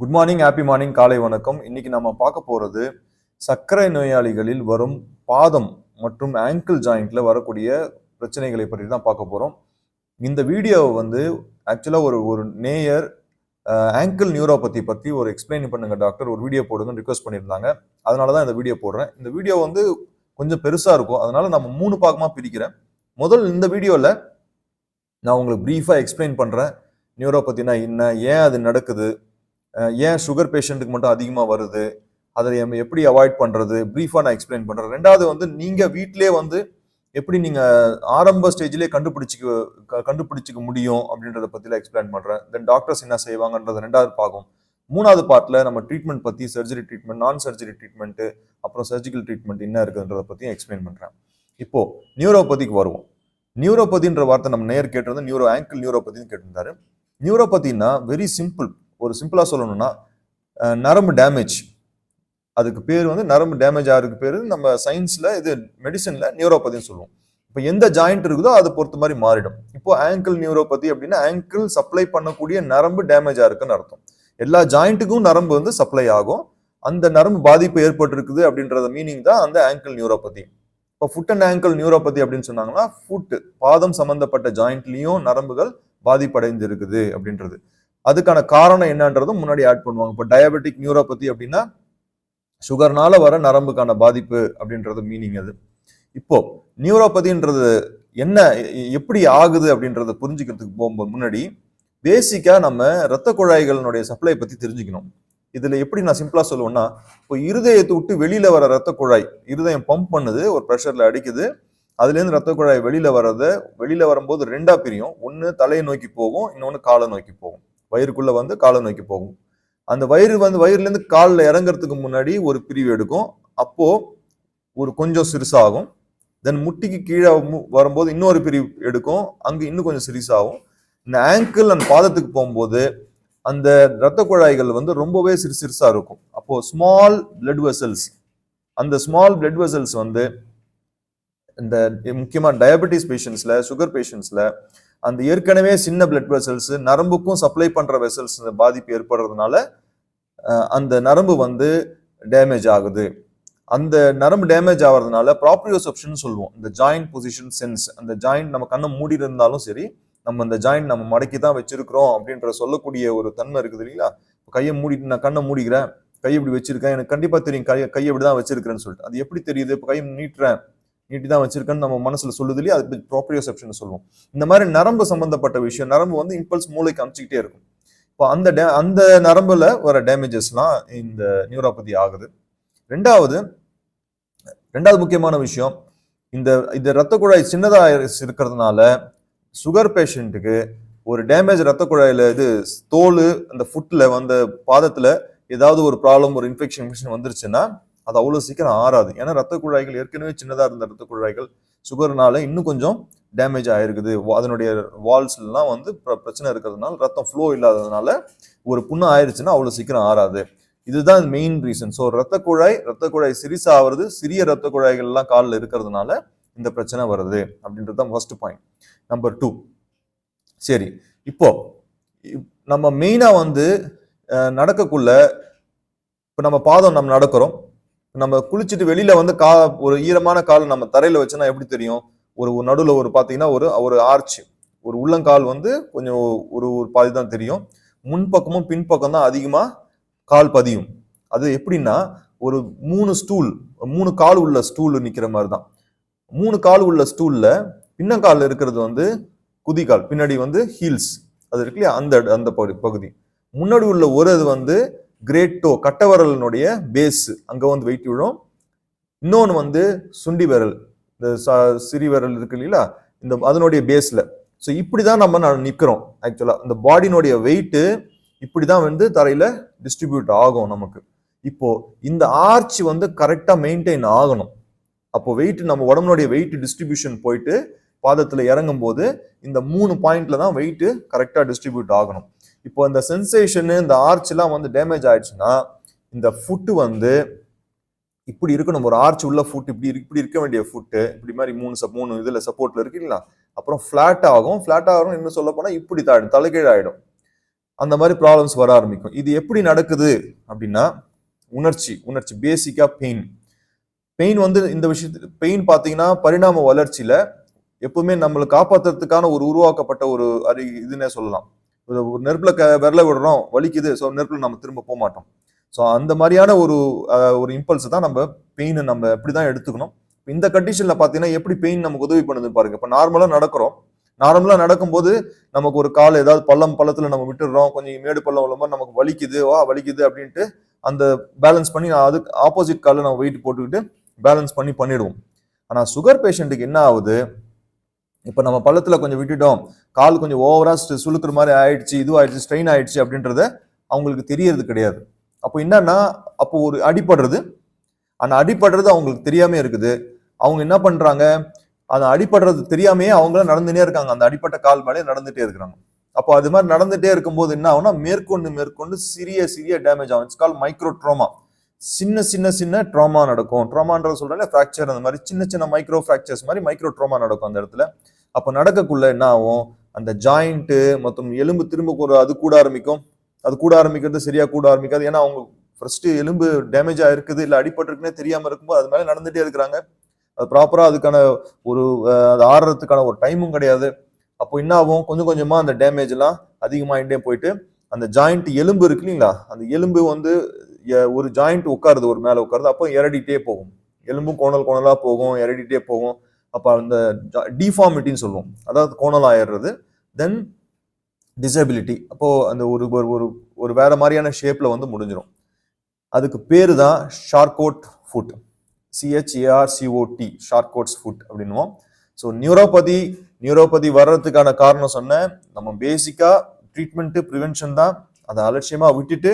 Good morning happy morning காலை வணக்கம். இன்னைக்கு நம்ம பார்க்க போறது சர்க்கரை நோயாளிகளில் வரும் பாதம் மற்றும் ஆங்கிள் ஜாயிண்ட்ல வரக்கூடிய பிரச்சனைகளை பற்றி தான் பார்க்க போறோம். இந்த வீடியோவை வந்து ஆக்சுவலாக ஒரு ஒரு நேயர் ஆங்கிள் நியூரோபதி பற்றி ஒரு எக்ஸ்பிளைன் பண்ணுங்க டாக்டர் ஒரு வீடியோ போடுங்கன்னு ரிக்வஸ்ட் பண்ணியிருந்தாங்க. அதனால தான் இந்த வீடியோ போடுறேன். இந்த வீடியோ வந்து கொஞ்சம் பெருசாக இருக்கும். அதனால நம்ம மூணு பாகமாக பிரிக்கிறேன். முதல் இந்த வீடியோவில் நான் உங்களுக்கு ப்ரீஃபாக எக்ஸ்பிளைன் பண்ணுறேன் நியூரோபத்தினா என்ன? ஏன் அது நடக்குது? ஏன் சுகர் பேஷண்ட்டுக்கு மட்டும் அதிகமாக வருது? அதை நம்ம எப்படி அவாய்ட் பண்ணுறது ப்ரீஃபாக நான் எக்ஸ்பிளைன் பண்ணுறேன் ரெண்டாவது வந்து நீங்கள் வீட்டிலே வந்து எப்படி நீங்கள் ஆரம்ப ஸ்டேஜ்லேயே கண்டுபிடிச்சிக்க க- கண்டுபிடிச்சிக்க முடியும் அப்படின்றத பற்றிலாம் எக்ஸ்பிளைன் பண்ணுறேன் தென் டாக்டர்ஸ் என்ன செய்வாங்கன்றது ரெண்டாவது பார்க்கும் மூணாவது பார்ட்டில் நம்ம ட்ரீட்மெண்ட் பற்றி சர்ஜரி ட்ரீட்மெண்ட் நான் சர்ஜரி ட்ரீட்மெண்ட்டு அப்புறம் சர்ஜிக்கல் ட்ரீட்மெண்ட் என்ன இருக்குன்றதை பற்றியும் எக்ஸ்பிளைன் பண்ணுறேன் இப்போது நியூரோபதிக்கு வருவோம். நியூரோபதின்ற வார்த்தை நம்ம நேர் கேட்டிருந்தோம். நியூரோ ஆங்கிள் நியூரோபதின்னு கேட்டிருந்தாரு. நியூரோபதினா வெரி சிம்பிள் ஒரு சிம்பிளாக சொல்லணும்னா நரம்பு டேமேஜ் அதுக்கு பேர் வந்து நரம்பு டேமேஜ் ஆகிறதுக்கு பேர் நம்ம சயின்ஸில் இது மெடிசனில் நியூரோபதின்னு சொல்லுவோம். இப்போ எந்த ஜாயிண்ட் இருக்குதோ அதை பொறுத்த மாதிரி மாறிடும். இப்போ ஆங்கிள் நியூரோபதி அப்படின்னா ஆங்கிள் சப்ளை பண்ணக்கூடிய நரம்பு டேமேஜாக இருக்குன்னு அர்த்தம். எல்லா ஜாயிண்ட்டுக்கும் நரம்பு வந்து சப்ளை ஆகும். அந்த நரம்பு பாதிப்பு ஏற்பட்டிருக்குது அப்படின்றத மீனிங் தான் அந்த ஆங்கிள் நியூரோபதி இப்போ ஃபுட் அண்ட் ஆங்கிள் நியூரோபதி அப்படின்னு சொன்னாங்கன்னா ஃபுட்டு பாதம் சம்மந்தப்பட்ட ஜாயிண்ட்லேயும் நரம்புகள் பாதிப்படைந்திருக்குது அப்படின்றது. அதுக்கான காரணம் என்னன்றதும் முன்னாடி ஆட் பண்ணுவாங்க. இப்போ டயபெட்டிக் நியூரோபதி அப்படின்னா சுகர்னால வர நரம்புக்கான பாதிப்பு அப்படின்றது மீனிங் அது. இப்போ நியூரோபதின்றது என்ன எப்படி ஆகுது அப்படின்றத புரிஞ்சுக்கிறதுக்கு போகும்போது முன்னாடி பேசிக்காக நம்ம ரத்த குழாய்களினுடைய சப்ளை பற்றி தெரிஞ்சுக்கணும். இதில் எப்படி நான் சிம்பிளாக சொல்லுவேன்னா இப்போ இருதயத்தை விட்டு வெளியில் வர ரத்த குழாய் இருதயம் பம்ப் பண்ணுது ஒரு ப்ரெஷரில் அடிக்குது. அதுலேருந்து ரத்த குழாய் வெளியில் வர்றத வெளியில் வரும்போது ரெண்டாக பிரியும். ஒன்று தலையை நோக்கி போகும் இன்னொன்று காலை நோக்கி போகும். வயிறுக்குள்ளே வந்து காலை நோக்கி போகும். அந்த வயிறு வந்து வயிறுலேருந்து காலில் இறங்குறதுக்கு முன்னாடி ஒரு பிரிவு எடுக்கும். அப்போ ஒரு கொஞ்சம் சிறுசாகும். தென் முட்டிக்கு கீழே வரும்போது இன்னொரு பிரிவு எடுக்கும். அங்கே இன்னும் கொஞ்சம் சிறுசாகும். இந்த ஆங்கிள் அண்ட் பாதத்துக்கு போகும்போது அந்த இரத்த குழாய்கள் வந்து ரொம்பவே சிறு சிறுசாக இருக்கும். அப்போது ஸ்மால் பிளட் வெசல்ஸ் அந்த ஸ்மால் பிளட் வெசல்ஸ் வந்து இந்த முக்கியமாக டயபெட்டிஸ் பேஷண்ட்ஸில் சுகர் பேஷண்ட்ஸில் அந்த ஏற்கனவே சின்ன பிளட் வெசல்ஸ் நரம்புக்கும் சப்ளை பண்ற வெசல்ஸ் பாதிப்பு ஏற்படுறதுனால அந்த நரம்பு வந்து டேமேஜ் ஆகுது. அந்த நரம்பு டேமேஜ் ஆகிறதுனால ப்ராப்ரியோசெப்ஷன் சொல்லுவோம். இந்த ஜாயிண்ட் பொசிஷன் சென்ஸ் அந்த ஜாயிண்ட் நம்ம கண்ணை மூடி இருந்தாலும் சரி நம்ம அந்த ஜாயிண்ட் நம்ம மடக்கி தான் வச்சிருக்கிறோம் அப்படின்ற சொல்லக்கூடிய ஒரு தன்மை இருக்குது இல்லைங்களா? கையை மூடிட்டு நான் கண்ணை மூடிக்கிறேன் கை இப்படி வச்சிருக்கேன் எனக்கு கண்டிப்பா தெரியும் கை கையை இப்படி தான் வச்சிருக்கிறேன்னு சொல்லிட்டு. அது எப்படி தெரியுது? இப்போ கையை நீட்டுறேன். நீட்டி தான் வச்சிருக்கேன்னு நம்ம மனசுல சொல்லுது இல்லையா? அது ப்ராப்ரியோசெப்ஷன் சொல்லுவோம். இந்த மாதிரி நரம்பு சம்பந்தப்பட்ட விஷயம் நரம்பு வந்து இம்பல்ஸ் மூளைக்கு அமைச்சிக்கிட்டே இருக்கும். இப்போ அந்த டே- அந்த நரம்புல வர டேமேஜஸ்லாம் இந்த நியூரோபதி ஆகுது. ரெண்டாவது ரெண்டாவது முக்கியமான விஷயம் இந்த இந்த ரத்த குழாய் சின்னதாக இருக்கிறதுனால சுகர் பேஷண்ட்டுக்கு ஒரு டேமேஜ் ரத்த குழாயில் இது தோல் அந்த ஃபுட்டில் வந்த பாதத்தில் ஏதாவது ஒரு ப்ராப்ளம் ஒரு இன்ஃபெக்ஷன் இன்ஃபெக்ஷன் வந்துருச்சுன்னா அது அவ்வளோ சீக்கிரம் ஆறாது. ஏன்னா ரத்த குழாய்கள் ஏற்கனவே சின்னதாக இருந்த ரத்த குழாய்கள் சுகர்னால இன்னும் கொஞ்சம் டேமேஜ் ஆகிருக்குது வா- அதனுடைய வால்ஸ்லாம் வந்து பிரச்சனை இருக்கிறதுனால ரத்தம் ஃப்ளோ இல்லாததுனால ஒரு புண்ணு ஆயிடுச்சுன்னா அவ்வளோ சீக்கிரம் ஆறாது. இதுதான் மெயின் ரீசன் ஸோ ரத்த குழாய் ரத்த குழாய் சிறிசாகிறது சிறிய ரத்த குழாய்கள்லாம் காலில் இருக்கிறதுனால இந்த பிரச்சனை வருது அப்படின்றது தான் ஃபர்ஸ்ட் பாயிண்ட் நம்பர் டூ சரி இப்போ இப்- நம்ம மெயினாக வந்து நடக்கக்குள்ள இப்போ நம்ம பாதம் நம்ம நடக்கிறோம். நம்ம குளிச்சுட்டு வெளியில வந்து கா ஒரு ஈரமான கால் நம்ம தரையில வச்சோன்னா எப்படி தெரியும்? ஒரு ஒரு நடுவில் ஒரு பார்த்தீங்கன்னா ஒரு ஒரு ஆர்ச் ஒரு உள்ளங்கால் வந்து கொஞ்சம் ஒரு ஒரு பாதி தான் தெரியும். முன்பக்கமும் பின்பக்கம் தான் அதிகமா கால் பதியும். அது எப்படின்னா ஒரு மூணு ஸ்டூல் மூணு கால் உள்ள ஸ்டூல் நிக்கிற மாதிரி தான். மூணு கால் உள்ள ஸ்டூல்ல பின்னங்கால் இருக்கிறது வந்து குதிகால் பின்னாடி வந்து ஹீல்ஸ் அது இருக்கு இல்லையா? அந்த அந்த பகுதி. முன்னாடி உள்ள ஒரு இது வந்து கிரேட் டோ கட்டவரலினுடைய பேஸ் அங்கே வந்து வெயிட் விழும். இன்னொன்று வந்து சுண்டி விரல். இந்த ச- சிறி விரல் இருக்கு இல்லைங்களா? இந்த அதனுடைய பேஸில் ஸோ இப்படி தான் நம்ம நிற்கிறோம் ஆக்சுவலாக ஆக்சுவலா இந்த பாடியினுடைய வெயிட்டு இப்படி தான் வந்து தரையில் டிஸ்ட்ரிபியூட் ஆகும் நமக்கு. இப்போ இந்த ஆர்ச் வந்து கரெக்டாக மெயின்டைன் ஆகணும். அப்போ வெயிட் நம்ம உடம்புடைய வெயிட் டிஸ்ட்ரிபியூஷன் போயிட்டு பாதத்தில் இறங்கும் போது இந்த மூணு பாயிண்ட்ல தான் வெயிட் கரெக்டாக டிஸ்ட்ரிபியூட் ஆகணும். இப்போ இந்த சென்சேஷனு இந்த ஆர்ச்லாம் வந்து டேமேஜ் ஆயிடுச்சுன்னா இந்த ஃபுட்டு வந்து இப்படி இருக்கணும். ஒரு ஆர்ச் உள்ள ஃபுட் இப்படி இப்படி இருக்க வேண்டிய ஃபுட்டு இப்படி மாதிரி மூணு சப் மூணு இதில் சப்போர்ட்டில் இருக்குங்களா? அப்புறம் ஃப்ளாட் ஆகும். ஃப்ளாட் ஆகும் இன்னும் சொல்ல போனால் இப்படி தான் தலைகீழ் ஆயிடும். அந்த மாதிரி ப்ராப்ளம்ஸ் வர ஆரம்பிக்கும். இது எப்படி நடக்குது அப்படின்னா உணர்ச்சி உணர்ச்சி பேசிக்காக பெயின் பெயின் வந்து இந்த விஷயத்து பெயின் பார்த்தீங்கன்னா பரிணாம வளர்ச்சியில் எப்பவுமே நம்மளை காப்பாத்துறதுக்கான ஒரு உருவாக்கப்பட்ட ஒரு அறி இதுன்னே சொல்லலாம். ஒரு நெருப்பில் க விரல விடுறோம் வலிக்குது ஸோ நெருப்பில் நம்ம திரும்ப போக மாட்டோம். ஸோ அந்த மாதிரியான ஒரு ஒரு இம்பல்ஸ் தான் நம்ம பெயினை நம்ம எப்படி தான் எடுத்துக்கணும்? இந்த கண்டிஷனில் பார்த்தீங்கன்னா எப்படி பெயின் நமக்கு உதவி பண்ணுது பாருங்க. இப்போ நார்மலாக நடக்கிறோம். நார்மலாக நடக்கும்போது நமக்கு ஒரு கால் ஏதாவது பள்ளம் பள்ளத்தில் நம்ம விட்டுடுறோம். கொஞ்சம் மேடு பள்ளம் உள்ள மாதிரி நமக்கு வலிக்குது வா வலிக்குது அப்படின்ட்டு அந்த பேலன்ஸ் பண்ணி அதுக்கு ஆப்போசிட் காலில் நம்ம வெயிட் போட்டுக்கிட்டு பேலன்ஸ் பண்ணி பண்ணிடுவோம். ஆனால் சுகர் பேஷண்ட்டுக்கு என்ன ஆகுது? இப்போ நம்ம பள்ளத்தில் கொஞ்சம் விட்டுட்டோம். கால் கொஞ்சம் ஓவராக சுழுக்கிற மாதிரி ஆயிடுச்சு இது ஆயிடுச்சு ஸ்ட்ரெயின் ஆயிடுச்சு அப்படின்றத அவங்களுக்கு தெரியறது கிடையாது. அப்போ என்னன்னா அப்போ ஒரு அடிபடுறது அந்த அடிபடுறது அவங்களுக்கு தெரியாமே இருக்குது. அவங்க என்ன பண்ணுறாங்க அந்த அடிபடுறது தெரியாமையே அவங்களும் நடந்துட்டே இருக்காங்க. அந்த அடிப்பட்ட கால் மேலே நடந்துகிட்டே இருக்கிறாங்க. அப்போ அது மாதிரி நடந்துகிட்டே இருக்கும்போது என்ன ஆகும்னா மேற்கொண்டு மேற்கொண்டு சிறிய சிறிய டேமேஜ் ஆகும். இட்ஸ் கால் மைக்ரோ ட்ரோமா சின்ன சின்ன சின்ன ட்ராமா நடக்கும். ட்ராமான்றது சொல்கிறேன் ஃப்ராக்சர் அந்த மாதிரி சின்ன சின்ன மைக்ரோ ஃப்ராக்சர்ஸ் மாதிரி மைக்ரோ ட்ரோமா நடக்கும் அந்த இடத்துல. அப்போ நடக்கக்குள்ள என்ன ஆகும்? அந்த ஜாயிண்ட்டு மற்றும் எலும்பு திரும்ப ஒரு அது கூட ஆரம்பிக்கும். அது கூட ஆரம்பிக்கிறது சரியா கூட ஆரம்பிக்காது. ஏன்னா அவங்க ஃபர்ஸ்ட் எலும்பு டேமேஜ் ஆயிருக்குது இல்லை அடிபட்டிருக்குன்னே தெரியாம இருக்கும்போது அது மேலே நடந்துட்டே இருக்கிறாங்க. அது ப்ராப்பரா அதுக்கான ஒரு அது ஆடுறதுக்கான ஒரு டைமும் கிடையாது. அப்போ என்ன ஆகும்? கொஞ்சம் கொஞ்சமா அந்த டேமேஜ் எல்லாம் அதிகமாயிட்டே போயிட்டு அந்த ஜாயிண்ட் எலும்பு இருக்கு இல்லைங்களா? அந்த எலும்பு வந்து எ- ஒரு ஜாயிண்ட் உட்காருது ஒரு மேலே உட்காருது. அப்போ இறடிட்டே போகும். எலும்பும் கோணல் கோணலா போகும் இறடிட்டே போகும். அப்போ அந்த டிஃபார்மிட்டின்னு சொல்லுவோம். அதாவது கோணல் ஆயிடுறது. தென் டிசபிலிட்டி அப்போது அந்த ஒரு ஒரு ஒரு ஒரு மாதிரியான ஷேப்பில் வந்து முடிஞ்சிடும் அதுக்கு பேர் தான் ஷார்கோட் food சிஹெச்ஏஆர்சிஓடி ஷார்கோட்ஸ் food அப்படின்னுவோம். So neuropathy neuropathy வர்றதுக்கான காரணம் சொன்னேன் நம்ம பேசிக்காக ட்ரீட்மெண்ட்டு ப்ரிவென்ஷன் தான். அதை அலட்சியமாக விட்டுட்டு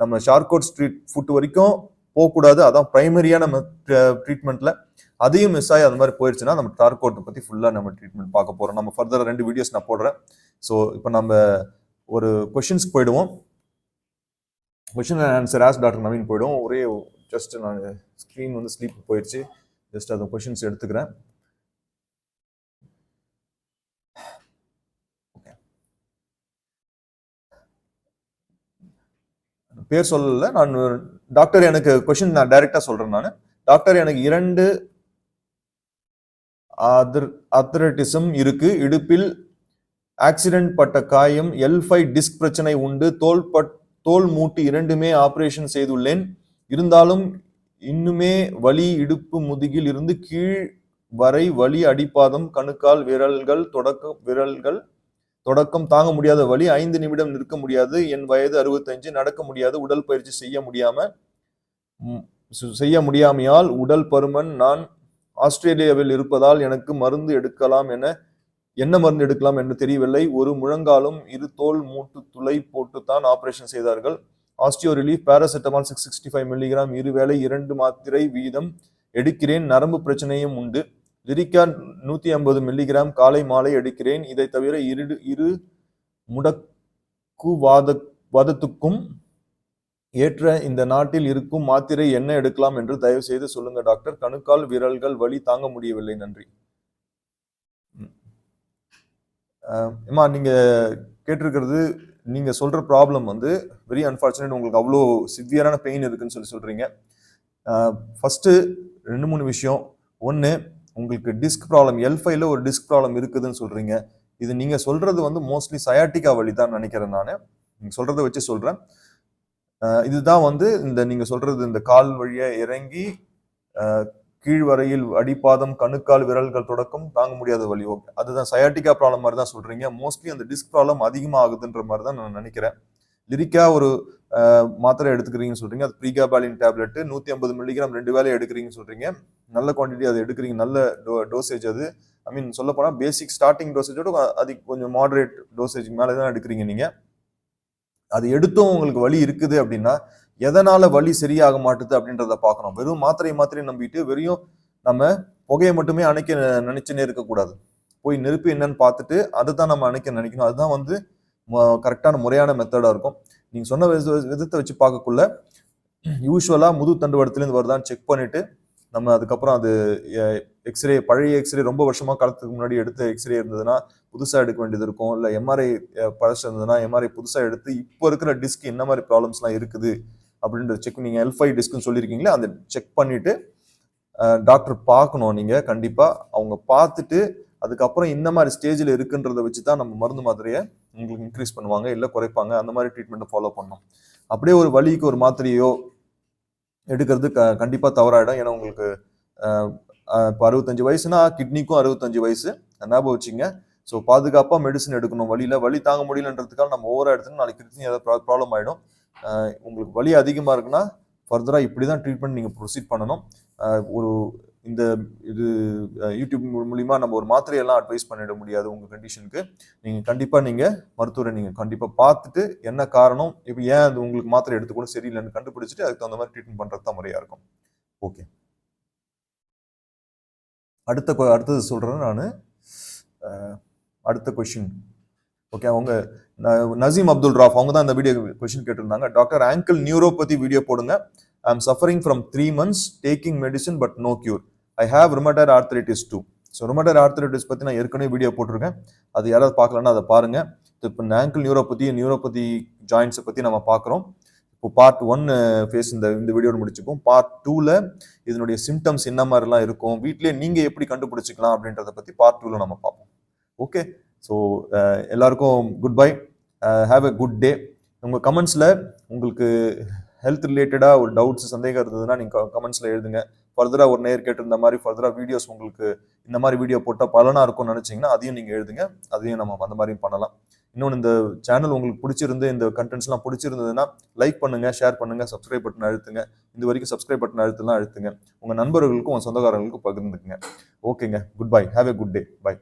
நம்ம ஷார்கோட் ஸ்ட்ரீட் ஃபுட் வரைக்கும் போகக்கூடாது. அதான் ப்ரைமரியான ட்ரீட்மெண்ட்ல அதையும் மிஸ் ஆகி அந்த மாதிரி போயிடுச்சுன்னா நம்ம டார்கோட்டை பத்தி ஃபுல்லா நம்ம ட்ரீட்மெண்ட் பார்க்க போறோம். நம்ம ஃபர்தர் ரெண்டு வீடியோஸ் நான் போடுறேன். ஸோ இப்போ நம்ம ஒரு கொஷின்ஸ்க்கு போயிடுவோம். Question and answer ask doctor Naveen போயிடும். ஒரே ஜஸ்ட் நான் ஸ்க்ரீன் வந்து ஸ்லீப் போயிடுச்சு ஜஸ்ட் அந்த கொஷின்ஸ் எடுத்துக்கிறேன். பேர் சொல்லலை. நான் டாக்டர் எனக்கு கொஷின் நான் டைரக்டா சொல்றேன் நான். டாக்டர் எனக்கு இரண்டு அத்ரட்டிசம் இருக்கு. இடுப்பில் ஆக்சிடென்ட் பட்ட காயம் எல் ஃபைவ் டிஸ்க் பிரச்சனை உண்டு. தோல் பட் தோல் மூட்டு இரண்டுமே ஆபரேஷன் செய்துள்ளேன். இருந்தாலும் இன்னுமே வலி இடுப்பு முதுகில் இருந்து கீழ் வரை வலி அடிப்பாதம் கணுக்கால் விரல்கள் தொடக்க விரல்கள் தொடக்கம் தாங்க முடியாத வழி ஐந்து நிமிடம் நிற்க முடியாது என் வயது அறுபத்தஞ்சு நடக்க முடியாது உடல் பயிற்சி செய்ய முடியாம செய்ய முடியாமையால் உடல் பருமன் நான் ஆஸ்திரேலியாவில் இருப்பதால் எனக்கு மருந்து எடுக்கலாம் என என்ன மருந்து எடுக்கலாம் என்று தெரியவில்லை. ஒரு முழங்காலும் இரு தோல் மூட்டு துளை போட்டுத்தான் ஆபரேஷன் செய்தார்கள். Osteo relief paracetamol six sixty five milligram இருவேளை இரண்டு மாத்திரை வீதம் எடுக்கிறேன். நரம்பு பிரச்சனையும் உண்டு. லிரிக்கா நூத்தி ஐம்பது மில்லிகிராம் காலை மாலை எடுக்கிறேன். இதை தவிர இரு இரு முடக்குவாத வாதத்துக்கும் ஏற்ற இந்த நாட்டில் இருக்கும் மாத்திரை என்ன எடுக்கலாம் என்று தயவு செய்து சொல்லுங்க டாக்டர். கணுக்கால் விரல்கள் வலி தாங்க முடியவில்லை. நன்றி. அம்மா நீங்க கேட்டிருக்கிறது நீங்க சொல்ற ப்ராப்ளம் வந்து வெரி அன்பார்ச்சுனேட் உங்களுக்கு அவ்வளோ சிவியரான பெயின் இருக்குன்னு சொல்லி சொல்றீங்க. ஃபர்ஸ்ட் ரெண்டு மூணு விஷயம். ஒன்று உங்களுக்கு டிஸ்க் ப்ராப்ளம் எல் ஃபைவ்ல ஒரு டிஸ்க் ப்ராப்ளம் இருக்குதுன்னு சொல்றீங்க. இது நீங்க சொல்றது வந்து மோஸ்ட்லி சயாட்டிகா வழி தான் நினைக்கிறேன் நான். நீங்க சொல்றதை வச்சு சொல்றேன். இதுதான் வந்து இந்த நீங்க சொல்றது இந்த கால் வழியை இறங்கி கீழ்வரையில் அடிப்பாதம் கணுக்கால் விரல்கள் தொடக்கம் தாங்க முடியாத வழி. ஓகே. அதுதான் சயாட்டிகா ப்ராப்ளம் மாதிரி தான் சொல்றீங்க. மோஸ்ட்லி அந்த டிஸ்க் ப்ராப்ளம் அதிகமாக ஆகுதுன்ற மாதிரி தான் நான் நினைக்கிறேன். லிரிக்கா ஒரு மாத்திரை எடுத்துக்கிறீங்கன்னு சொல்றீங்க. அது ப்ரீகாபாலின் டேப்லெட் நூற்றி ஐம்பது மில்லிகிராம் ரெண்டு வேலையை எடுக்கிறீங்கன்னு சொல்றீங்க. நல்ல குவான்டிட்டி அது எடுக்கிறீங்க. நல்ல டோ டோசேஜ் அது. ஐ மீன் சொல்ல போனால் பேசிக் ஸ்டார்டிங் டோசேஜோட அது கொஞ்சம் மாடரேட் டோசேஜ் மேலே தான் எடுக்கிறீங்க நீங்கள் அது எடுத்தும் உங்களுக்கு வலி இருக்குது அப்படின்னா எதனால வலி சரியாக மாட்டுது அப்படின்றத பார்க்கணும். வெறும் மாத்திரை மாத்திரை நம்பிட்டு வெறும் நம்ம புகையை மட்டுமே அணைக்க நினைச்சுன்னே இருக்கக்கூடாது. போய் நெருப்பு என்னன்னு பார்த்துட்டு அதை தான் நம்ம அணைக்க நினைக்கணும். அதுதான் வந்து கரெக்டான முறையான மெத்தடாக இருக்கும். நீங்கள் சொன்ன வித- விதத்தை வச்சு பார்க்கக்குள்ள யூஸ்வலாக முது தண்டுவடத்துலேருந்து வருதான்னு செக் பண்ணிவிட்டு நம்ம அதுக்கப்புறம் அது எக்ஸ்ரே பழைய எக்ஸ்ரே ரொம்ப வருஷமாக காலத்துக்கு முன்னாடி எடுத்த எக்ஸ்ரே இருந்ததுன்னா புதுசாக எடுக்க வேண்டியது இருக்கும். இல்லை எம்ஆர்ஐ பழசு இருந்ததுன்னா எம்ஆர்ஐ புதுசாக எடுத்து இப்போ இருக்கிற டிஸ்க் என்ன மாதிரி ப்ராப்ளம்ஸ்லாம் இருக்குது? அப்படின்ற செக் நீங்கள் எல்ஃபை டிஸ்க்குன்னு சொல்லியிருக்கீங்களே அந்த செக் பண்ணிவிட்டு டாக்டர் பார்க்கணும் நீங்கள் கண்டிப்பாக அவங்க பார்த்துட்டு அதுக்கப்புறம் இந்த மாதிரி ஸ்டேஜில் இருக்குன்றத வச்சு தான் நம்ம மருந்து மாத்திரையை உங்களுக்கு இன்க்ரீஸ் பண்ணுவாங்க இல்லை குறைப்பாங்க அந்த மாதிரி ட்ரீட்மெண்ட்டை ஃபாலோ பண்ணோம். அப்படியே ஒரு வலிக்கு ஒரு மாத்திரையோ எடுக்கிறது க கண்டிப்பாக தவறாயிடும். ஏன்னா உங்களுக்கு இப்போ அறுபத்தஞ்சு வயசுனா கிட்னிக்கும் அறுபத்தஞ்சு வயசு. ஞாபகம் வச்சுங்க ஸோ பாதுகாப்பாக மெடிசன் எடுக்கணும். வழியில் வலி தாங்க முடியலன்றதுக்காக நம்ம ஓவராக எடுத்துன்னு நாளைக்கு கிட்னி ஏதாவது ப்ராப்ளம் ஆகிடும் உங்களுக்கு வலி அதிகமாக இருக்குன்னா ஃபர்தராக இப்படி தான் ட்ரீட்மெண்ட் நீங்கள் ப்ரொசீட் பண்ணணும். ஒரு இந்த இது யூடியூப் மூலிமா நம்ம ஒரு மாத்திரையெல்லாம் அட்வைஸ் பண்ணிட முடியாது உங்கள் கண்டிஷனுக்கு நீங்கள் கண்டிப்பாக நீங்கள் மருத்துவரை நீங்கள் கண்டிப்பாக பார்த்துட்டு என்ன காரணம் இப்போ ஏன் அது உங்களுக்கு மாத்திரை எடுத்து கூட சரியில்லைன்னு கண்டுபிடிச்சிட்டு அதுக்கு தகுந்த மாதிரி ட்ரீட்மெண்ட் பண்ணுறது தான் முறையாக இருக்கும். ஓகே அடுத்த கொ- அடுத்தது சொல்கிறேன் நான். அடுத்த கொஷின் ஓகே அவங்க நசீம் அப்துல் ராஃப் அவங்க தான் இந்த வீடியோ கொஷின் கேட்டிருந்தாங்க. டாக்டர் ஆங்கிள் நியூரோபதி வீடியோ போடுங்க. I am suffering from three months taking medicine but no cure I have rheumatoid arthritis too so rheumatoid arthritis பற்றி நான் ஏற்கனவே வீடியோ போட்டிருக்கேன். அது யாராவது பார்க்கலன்னா அதை பாருங்க. இப்போ இந்த ஆங்கிள் நியூரோபதி நியூரோபதி ஜாயின்ஸை பற்றி நம்ம பார்க்குறோம். இப்போ பார்ட் ஒன் ஃபேஸ் இந்த இந்த வீடியோட முடிச்சுப்போம். பார்ட் டூவில் இதனுடைய சிம்டம்ஸ் என்ன மாதிரிலாம் இருக்கும்? வீட்டிலே நீங்கள் எப்படி கண்டுபிடிச்சிக்கலாம் அப்படின்றத பற்றி பார்ட் டூவில் நம்ம பார்ப்போம். ஓகே ஸோ எல்லாருக்கும் good bye have a good day உங்கள் கமெண்ட்ஸில் உங்களுக்கு ஹெல்த் ரிலேட்டடாக ஒரு டவுட்ஸ் சந்தேகம் இருந்ததுன்னா நீங்கள் கமெண்ட்ஸில் எழுதுங்க. ஃபர்தராக ஒரு நேர் கேட்டிருந்த மாதிரி ஃபர்தராக வீடியோஸ் உங்களுக்கு இந்த மாதிரி வீடியோ போட்டால் பலனாக இருக்கும்னு நினச்சிங்கன்னா அதையும் நீங்கள் எழுதுங்க. அதையும் நம்ம அந்த மாதிரியும் பண்ணலாம். இன்னொன்று இந்த சேனல் உங்களுக்கு பிடிச்சிருந்து இந்த கண்டென்ட்ஸ்லாம் பிடிச்சிருந்ததுன்னா லைக் பண்ணுங்கள் ஷேர் பண்ணுங்கள் சப்ஸ்கிரைப் பட்டன் அழுத்துங்க. இது வரைக்கும் சப்ஸ்கிரைப் பட்டன் அழுத்துலாம் அழுத்துங்க. உங்கள் நண்பர்களுக்கும் உங்கள் சொந்தக்காரங்களுக்கும் பகிர்ந்துக்குங்க. ஓகேங்க good bye have a good day bye